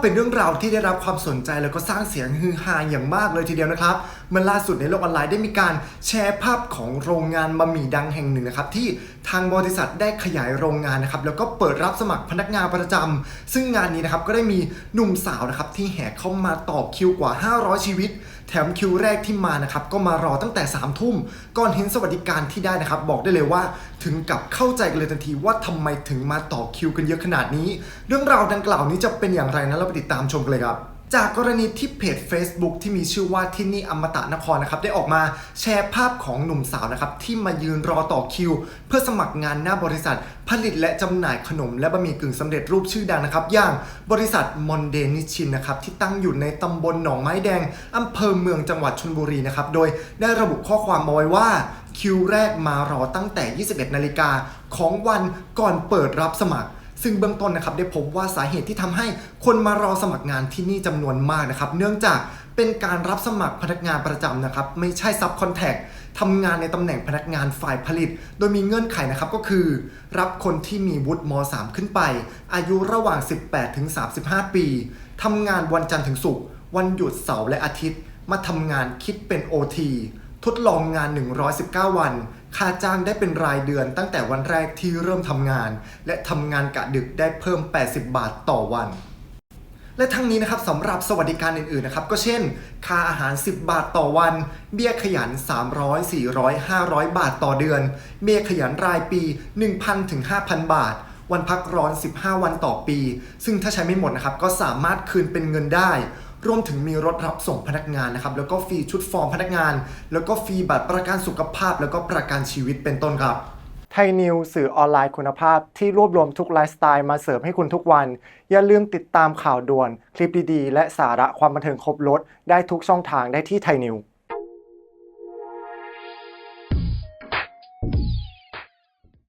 เป็นเรื่องราวที่ได้รับความสนใจแล้วก็สร้างเสียงฮือฮาอย่างมากเลยทีเดียวนะครับเมื่อล่าสุดในโลกออนไลน์ได้มีการแชร์ภาพของโรงงานบะหมี่ดังแห่งหนึ่งนะครับที่ทางบริษัทได้ขยายโรงงานนะครับแล้วก็เปิดรับสมัครพนักงานประจำซึ่งงานนี้นะครับก็ได้มีหนุ่มสาวนะครับที่แห่เข้ามาต่อคิวกว่า 500 ชีวิต แถมคิวแรกที่มานะครับก็มารอตั้งแต่3ามทุ่มก่อนเห็นสวัสดิการที่ได้นะครับ บอกได้เลยว่าถึงกับเข้าใจกันเลยทันทีว่าทำไมถึงมาต่อคิวกันเยอะขนาดนี้ เรื่องราวดังกล่าวนี้จะเป็นอย่างไรนะเราไปติดตามชมกันเลยครับ จากกรณีที่เพจ Facebook ที่มีชื่อว่าที่นี่อมตะนครนะครับได้ออกมาแชร์ภาพของหนุ่มสาวนะครับที่มายืนรอต่อคิว เพื่อสมัครงานหน้าบริษัท ผลิตและจำหน่ายขนมและบะหมี่กึ่งสำเร็จรูปชื่อดังนะครับ อย่างบริษัทมอนเดนิชินนะครับที่ตั้งอยู่ในตำบลหนองไม้แดงอำเภอเมืองจังหวัดชลบุรีนะครับโดยได้ระบุข้อความเอาไว้ว่าคิวแรกมารอตั้งแต่ 21 นาฬิกาของวันก่อนเปิดรับสมัคร ซึ่งเบื้องต้นนะครับได้พบว่าสาเหตุที่ทำให้คนมารอสมัครงานที่นี่จำนวนมากนะครับ เนื่องจากเป็นการรับสมัครพนักงานประจำนะครับ ไม่ใช่ซับคอนแทคทำงานในตำแหน่งพนักงานฝ่ายผลิต โดยมีเงื่อนไขนะครับก็คือ รับคนที่มีวุฒิม .3 ขึ้นไป อายุระหว่าง 18ถึง35 ปีทำงานวันจันทร์ถึงศุกร์วันหยุดเสาร์และอาทิตย์ มาทำงานคิดเป็น OT ทดลองงาน 119 วัน ค่าจ้างได้เป็นรายเดือนตั้งแต่วันแรกที่เริ่มทำงาน และทำงานกะดึกได้เพิ่ม 80 บาทต่อวันและทั้งนี้นะครับสำหรับสวัสดิการอื่นๆนะครับก็เช่น ค่าอาหาร 10 บาทต่อวัน เบี้ยขยัน 300 400 500 บาทต่อเดือน เบี้ยขยันรายปี 1,000ถึง5,000 บาท วันพักร้อน 15 วันต่อปี ซึ่งถ้าใช้ไม่หมดนะครับก็สามารถคืนเป็นเงินได้ รวมถึงมีรถรับส่งพนักงานนะครับ แล้วก็ฟรีชุดฟอร์มพนักงาน แล้วก็ฟรีบัตรประกันสุขภาพ แล้วก็ประกันชีวิตเป็นต้นครับ ไทยนิวสื่อออนไลน์คุณภาพที่รวบรวมทุกไลฟ์สไตล์มาเสิร์ฟให้คุณทุกวัน อย่าลืมติดตามข่าวด่วน คลิปดีๆ และสาระความบันเทิงครบรถได้ทุกช่องทางได้ที่ไทยนิว